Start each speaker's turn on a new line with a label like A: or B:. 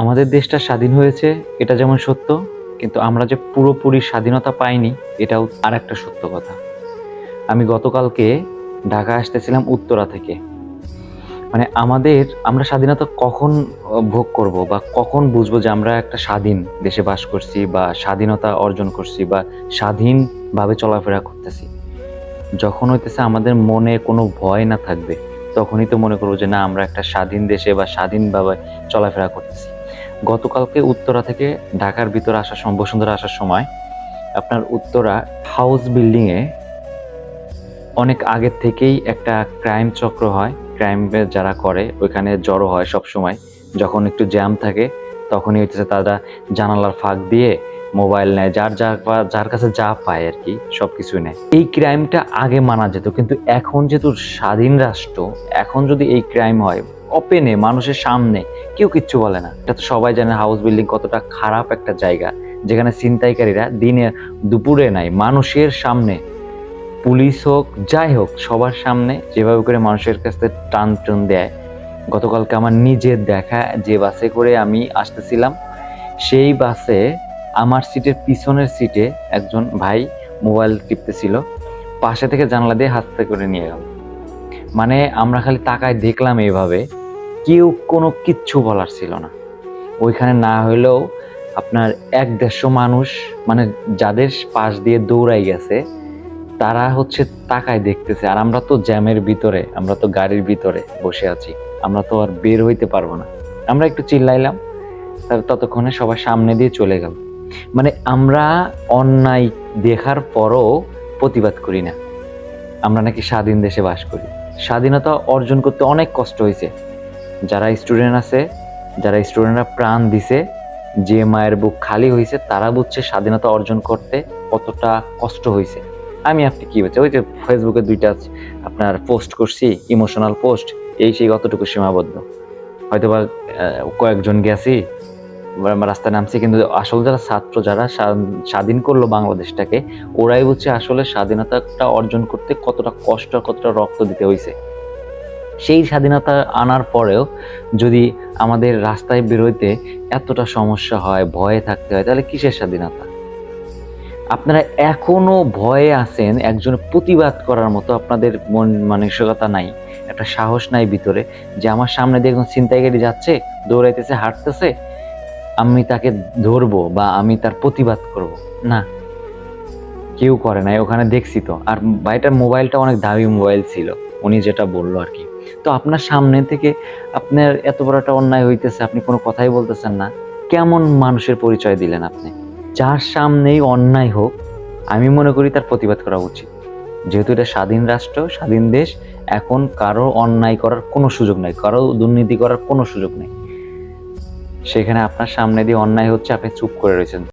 A: আমাদের দেশটা স্বাধীন হয়েছে, এটা যেমন সত্য, কিন্তু আমরা যে পুরোপুরি স্বাধীনতা পাইনি, এটাও আর একটা সত্য কথা। আমি গতকালকে ঢাকা আসতেছিলাম উত্তরা থেকে। মানে আমাদের, আমরা স্বাধীনতা কখন ভোগ করব বা কখন বুঝব যে আমরা একটা স্বাধীন দেশে বাস করছি বা স্বাধীনতা অর্জন করছি বা স্বাধীনভাবে চলাফেরা করতেছি। যখন হইতেছে আমাদের মনে কোনো ভয় না থাকবে, তখনই তো মনে করব যে না, আমরা একটা স্বাধীন দেশে বা স্বাধীনভাবে চলাফেরা করতেছি। গতকালকে উত্তরা থেকে ঢাকার ভিতরে আসার সময় বসুন্ধরা আসার সময় আপনার উত্তরা হাউস বিল্ডিংয়ে অনেক আগের থেকেই একটা ক্রাইম চক্র হয়। ক্রাইম যারা করে, ওইখানে জড়ো হয় সব সময়। যখন একটু জ্যাম থাকে, তখনই হচ্ছে তারা জানালার ফাঁক দিয়ে মোবাইল নেয়। যার যার পা- যার কাছে যা পায় আর কি সব কিছু নেয়। এই ক্রাইমটা আগে মানা যেত, কিন্তু এখন যেহেতু স্বাধীন রাষ্ট্র, এখন যদি এই ক্রাইম হয় ওপেনে মানুষের সামনে, কেউ কিচ্ছু বলে না। এটা তো সবাই জানে হাউস বিল্ডিং কতটা খারাপ একটা জায়গা, যেখানে ছিনতাইকারীরা দিনে দুপুরে নাই, মানুষের সামনে, পুলিশ হোক, যাই হোক, সবার সামনে যেভাবে করে মানুষের কাছে টান টান দেয়। গতকালকে আমার নিজের দেখা, যে বাসে করে আমি আসতেছিলাম, সেই বাসে আমার সিটের পিছনের সিটে একজন ভাই মোবাইল টিপতেছিল, পাশে থেকে জানলা দিয়ে হাসতে করে নিয়ে গেল। মানে আমরা খালি তাকায় দেখলাম এইভাবে কেউ কোনো কিচ্ছু বলার ছিল না। ওইখানে না হইলেও আপনার এক দেড়শো মানুষ মানে যাদের পাশ দিয়ে দৌড়াই গেছে, তারা হচ্ছে তাকায় দেখতেছে। আর আমরা তো জ্যামের ভিতরে, আমরা তো গাড়ির ভিতরে বসে আছি। আমরা তো আর বের হইতে পারব না। আমরা একটু চিল্লাইলাম, তার ততক্ষণে সবার সামনে দিয়ে চলে গেল। মানে আমরা অন্যায় দেখার পরও প্রতিবাদ করি না। আমরা নাকি স্বাধীন দেশে বাস করি। স্বাধীনতা অর্জন করতে অনেক কষ্ট হয়েছে যারা স্টুডেন্ট আছে, যারা স্টুডেন্টরা প্রাণ দিছে, যে মায়ের বুক খালি হয়েছে তারা বুঝছে স্বাধীনতা অর্জন করতে কতটা কষ্ট হয়েছে আমি আপনি কি হচ্ছে ওই যে ফেসবুকে দুইটা আপনার পোস্ট করছি ইমোশনাল পোস্ট এই সেই কতটুকু সীমাবদ্ধ? হয়তো বা কয়েকজন গেছি রাস্তায় নামছি, কিন্তু আসলে যারা ছাত্র, যারা স্বাধীন করল বাংলাদেশটাকে, ওরাই বুঝছে আসলে স্বাধীনতাটা অর্জন করতে কতটা কষ্ট, কতটা রক্ত দিতে হয়েছে সেই স্বাধীনতা আনার পরেও যদি আমাদের রাস্তায় বেরোইতে এতটা সমস্যা হয়, ভয়ে থাকতে হয়, তাহলে কিসের স্বাধীনতা? আপনারা এখনও ভয়ে আছেন, একজন প্রতিবাদ করার মতো আপনাদের মন মানসিকতা নাই, একটা সাহস নাই ভিতরে যে আমার সামনে দিয়ে একজন ছিনতাইকারী যাচ্ছে, দৌড়াইতেছে, হাঁটতেছে, আমি তাকে ধরবো বা আমি তার প্রতিবাদ করব। না, কেউ করে নাই, ওখানে দেখছি তো। আর ভাইটার মোবাইলটা অনেক দামি মোবাইল ছিল, উনি যেটা বলল আর কি। তো আপনার সামনে থেকে আপনার এত বড় একটা অন্যায় হইতেছে, আপনি কোনো কথাই বলতেছেন না। কেমন মানুষের পরিচয় দিলেন আপনি? যার সামনেই অন্যায় হোক, আমি মনে করি তার প্রতিবাদ করা উচিত। যেহেতু এটা স্বাধীন রাষ্ট্র, স্বাধীন দেশ, এখন কারও অন্যায় করার কোনো সুযোগ নাই, কারও দুর্নীতি করার কোনো সুযোগ নেই। সেখানে আপনার সামনে দিয়ে অন্যায় হচ্ছে, আপনি চুপ করে রয়েছেন।